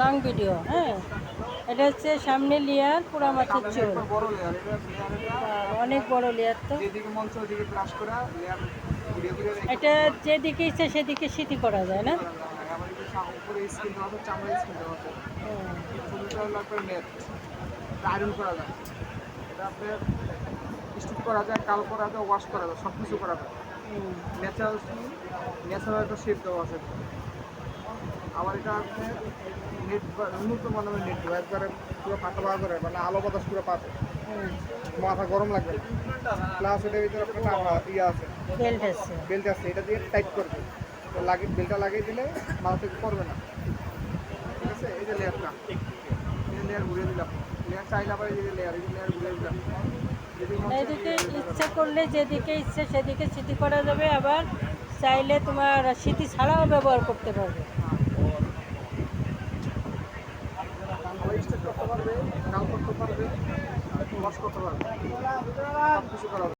Long video হ্যাঁ। এটা হচ্ছে সামনে লেয়ার মাথার সামনে চুল অনেক বড় লেয়ার তো। এটা যেদিকে ইচ্ছে সেদিকে স্মৃতি করা যায় না? আয়রন করা যায় এটা আপনার স্টিচ করা যায় কাল করা যায় ওয়াশ করা যায় সব কিছু করা যায়। ন্যাচারাল ন্যাচারাল একটা শেপ দেওয়া আছে। আবার এটা আপনি নেট উন্নত মানের নেট একবারে পুরো ফাঁকা ফাঁকা করে মানে আলো বাতাস পুরো পাবে। মাথা গরম লাগবে প্লাস এটার ভিতরে আপনার ইয়ে আছে। বেল্ট আছে। বেল্ট আছে এটা দিয়ে টাইট করবে। তো লাগিয়ে বেল্টটা লাগিয়ে দিলে মাথা থেকে পড়বে না। ঠিক আছে? এই যে লেয়ারটা। এই লেয়ার ঘুরিয়ে দিলাম। লেয়ার চাইলে আবার এই যে লেয়ার এই লেয়ার ঘুরিয়ে দিলাম। যদি এদিকে ইচ্ছা করলে যেদিকে ইচ্ছে সেদিকে স্মৃতি করা যাবে আবার চাইলে তোমার স্মৃতি ছাড়াও ব্যবহার করতে পারবে আবার স্টেট করতে পারবে কাল করতে পারবে ওয়াশ করতে পারবে কিছু করা।